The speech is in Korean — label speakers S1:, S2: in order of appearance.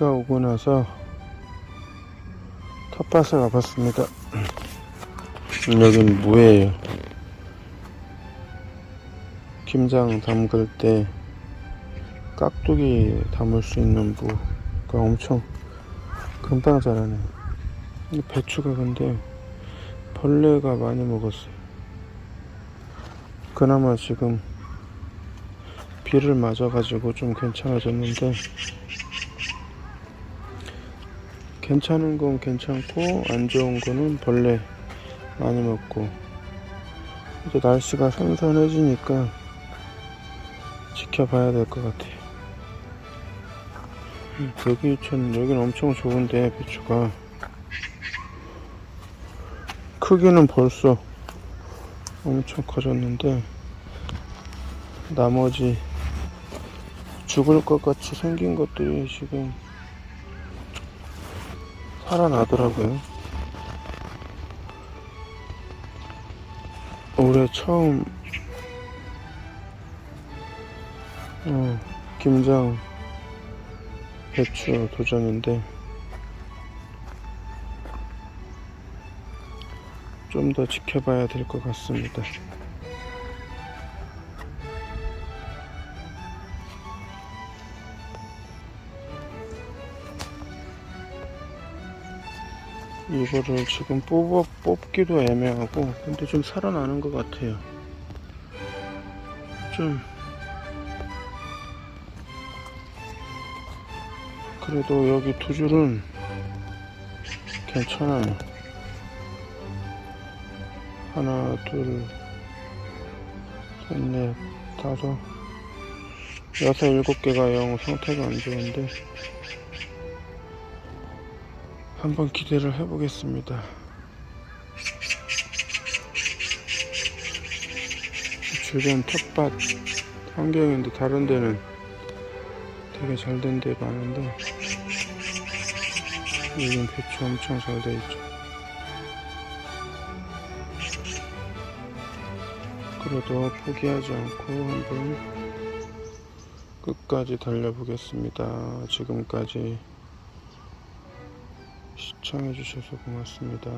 S1: 비가 오고 나서 텃밭을 와봤습니다. 여긴 무예요. 김장 담글 때 깍두기 담을 수 있는 무가 엄청 금방 자라네. 이 배추가 근데 벌레가 많이 먹었어요. 그나마 지금 비를 맞아가지고 좀 괜찮아졌는데 괜찮은 건 괜찮고 안 좋은 거는 벌레 많이 먹고 이제 날씨가 선선해지니까 지켜봐야 될 것 같아요. 음, 여기 전 여기는 엄청 좋은데 배추가 크기는 벌써 엄청 커졌는데 나머지 죽을 것 같이 생긴 것들이 지금 살아나더라고요. 올해 처음 어, 김장 배추 도전인데 좀 더 지켜봐야 될 것 같습니다. 이거를 지금 뽑아, 뽑기도 애매하고 근데 좀 살아나는 것 같아요. 좀 그래도 여기 두 줄은 괜찮아요. 하나 둘셋넷 다섯. 여섯 일곱 개가 영 상태가 안 좋은데 한번 기대를 해보겠습니다. 주변 텃밭 환경인데 다른 데는 되게 잘 된 데 많은데 여긴 배추 엄청 잘 돼 있죠. 그래도 포기하지 않고 한번 끝까지 달려보겠습니다. 지금까지 시청해주셔서 고맙습니다.